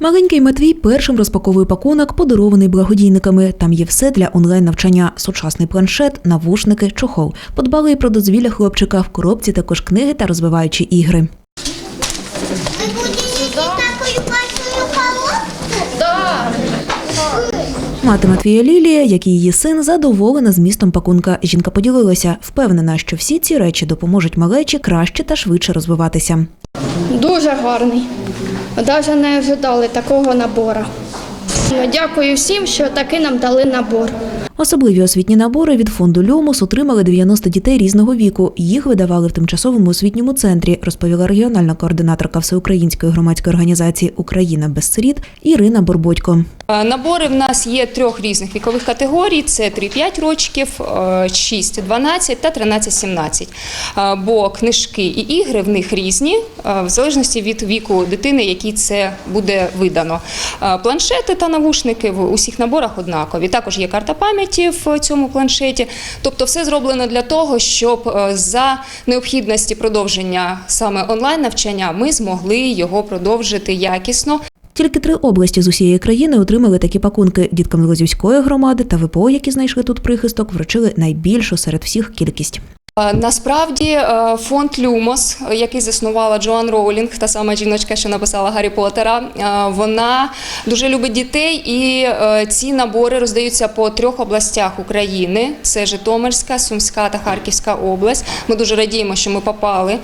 Маленький Матвій першим розпаковує пакунок, подарований благодійниками. Там є все для онлайн-навчання: сучасний планшет, навушники, чохол. Подбали і про дозвілля хлопчика. В коробці також книги та розвиваючі ігри. Ви будете такою большою? Мати Матвія Лілія, як і її син, задоволена змістом пакунка. Жінка поділилася, впевнена, що всі ці речі допоможуть малечі краще та швидше розвиватися. Дуже гарний. Навіть не ожидали такого набору. Дякую всім, що таки нам дали набор. Особливі освітні набори від фонду Люмус отримали 90 дітей різного віку. Їх видавали в тимчасовому освітньому центрі, розповіла регіональна координаторка всеукраїнської громадської організації Україна без сиріт Ірина Борбодько. Е, Набори в нас є трьох різних вікових категорій: це 3-5 років, 6-12 та 13-17. Е, Бо книжки і ігри в них різні, е, в залежності від віку дитини, якій це буде видано. Е, Планшети та навушники в усіх наборах однакові. Також є карта пам'яті в цьому планшеті. Тобто, все зроблено для того, щоб е, за необхідності продовження саме онлайн навчання ми змогли його продовжити якісно. Тільки три області з усієї країни отримали такі пакунки. Діткам Лозівської громади та ВПО, які знайшли тут прихисток, вручили найбільшу серед всіх кількість. Е, Насправді е, фонд Люмос, який заснувала Джоан Роулінг, та сама жіночка, що написала Гаррі Поттера, е, вона дуже любить дітей, і ці набори роздаються по трьох областях України: це Житомирська, Сумська та Харківська область. Ми дуже радіємо, що ми попали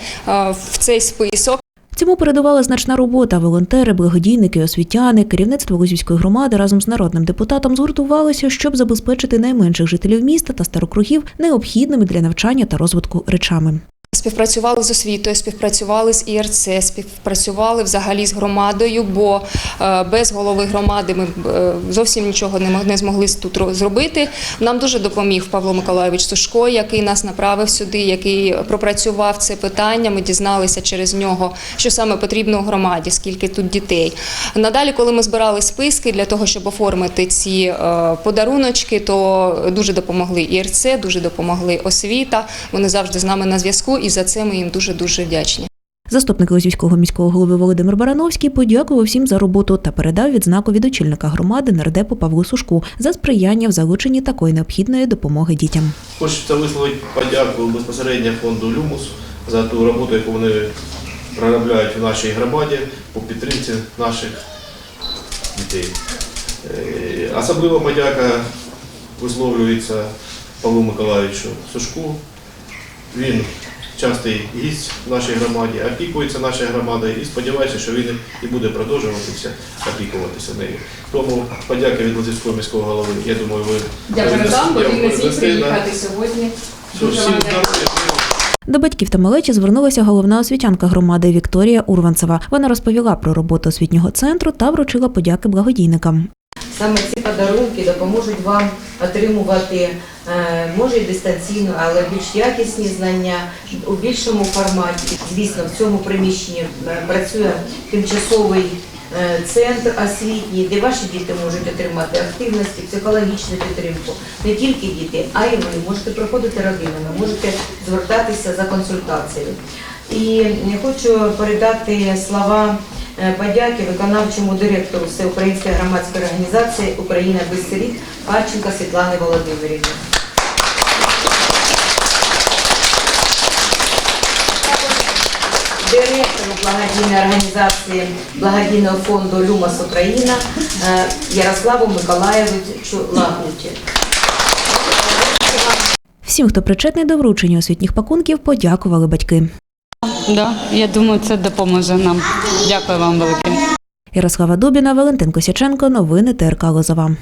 в цей список. Цьому передувала значна робота. Волонтери, благодійники, освітяни, керівництво Лозівської громади разом з народним депутатом згуртувалися, щоб забезпечити найменших жителів міста та старокругів необхідними для навчання та розвитку речами. Співпрацювали з освітою, співпрацювали з ІРЦ, співпрацювали взагалі з громадою, бо е, без голови громади ми е, зовсім нічого не мог- не змогли тут ро- зробити. Нам дуже допоміг Павло Миколайович Сушко, який нас направив сюди, який пропрацював це питання. Ми дізналися через нього, що саме потрібно у громаді, скільки тут дітей. Надалі, коли ми збирали списки для того, щоб оформити ці е, подаруночки, то дуже допомогли ІРЦ, дуже допомогли освіта. Вони завжди з нами на зв'язку, і за це ми їм дуже дуже вдячні. Заступник Лозівського міського голови Володимир Барановський подякував всім за роботу та передав відзнаку від очільника громади нардепу Павлу Сушку за сприяння в залученні такої необхідної допомоги дітям. Хочеться висловити подяку безпосередньо фонду Люмус за ту роботу, яку вони проробляють в нашій громаді по підтримці наших дітей. Е, Особлива подяка висловлюється Павлу Миколаївичу Сушку. Він частий гість в нашій громаді, опікується нашою громадою і сподіваюся, що він і буде продовжуватися опікуватися нею. Тому подяка від Лозівського міського голови. Я думаю, ви Я передам, бо він не зміг приїхати сьогодні. Дуже вам До батьків та малечі звернулася головна освітянка громади Вікторія Урванцева. Вона розповіла про роботу освітнього центру та вручила подяки благодійникам. Саме ці подарунки допоможуть вам отримувати, може і дистанційно, але більш якісні знання у більшому форматі. Звісно, в цьому приміщенні е, працює тимчасовий е, центр освітній, де ваші діти можуть отримати активності, психологічну підтримку. Не тільки діти, а й ви можете проходити родинами, можете звертатися за консультацією. І я хочу передати слова е, подяки виконавчому директору Всеукраїнської громадської організації Україна без сиріт Харченко Світлани Володимирівни. Директору благодійної організації благодійного фонду Люмас Україна е, Ярославу Миколаєвичу Лагуті. Всім, хто причетний до вручення освітніх пакунків, подякували батьки. Да, я думаю, це допоможе нам. Дякую вам велике. Ярослава Дубіна, Валентин Косяченко. Новини ТРК Лозова.